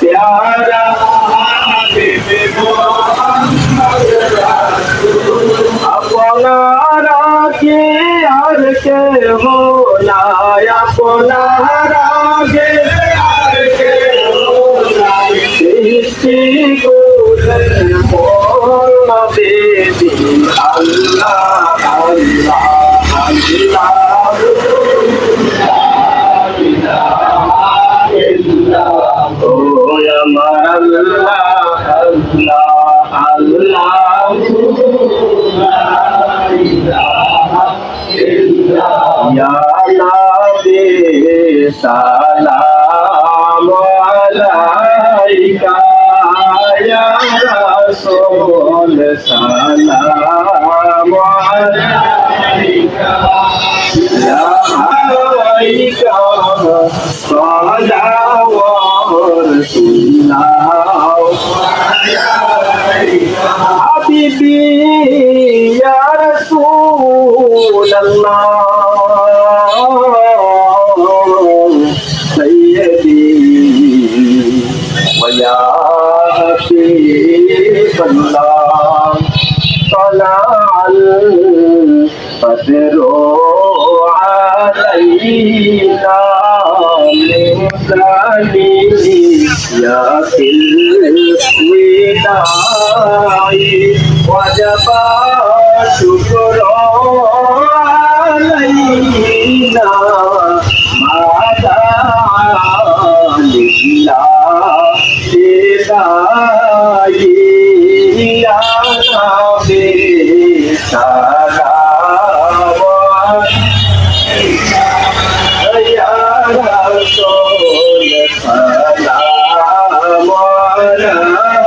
প্যারা হাবিব মোহাম্মদ রাসূল আপনারা কি আর কে হো না আপনারা কে আর আমার আল্লাহ আল্লাহ। আল্লাহ সালাম আলাইকা ইয়া রাসূল সালাম আলাইকা। ইয়া হাওয়াইকা হাবিবি ইয়া রাসূলুল্লাহ সাইয়্যিদি ওয়া ইয়া হাবিবাল্লাহ সালাল ফজরু আলাইহি الوداع وجب شكر علينا ما دعا لله بداعي يا نبي سلام يا رسول سلام